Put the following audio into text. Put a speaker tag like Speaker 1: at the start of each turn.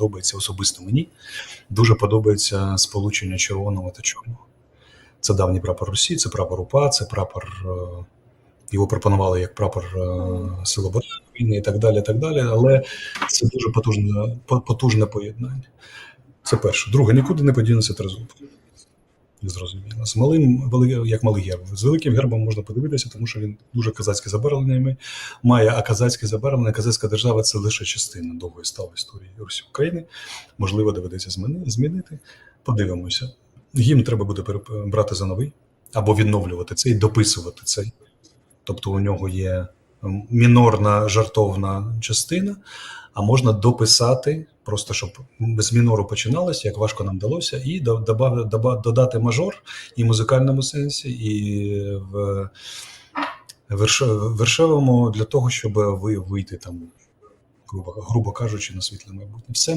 Speaker 1: подобається особисто мені. Дуже подобається сполучення червоного та чорного. Це давній прапор Росії, це прапор УПА, це прапор. е, Його пропонували як прапор е, Сил оборони і так далі. так далі. Але це дуже потужне, потужне поєднання. Це перше. Друге, нікуди не подінеться тризуб. Зрозуміло. З малим, як малий герб. З великим гербом можна подивитися, тому що він дуже казацьке забарвлення має, а казацьке забарвлення, казацька держава це лише частина довгої стали історії Русі України. Можливо, доведеться змінити. Подивимося. Гімн треба буде брати за новий або відновлювати цей, дописувати цей. Тобто у нього є мінорна жартовна частина, а можна дописати, просто щоб з мінору починалося, як важко нам вдалося, і додати мажор і в музикальному сенсі, і в вершевому для того, щоб ви вийти там, грубо кажучи, на світле майбутнє. Все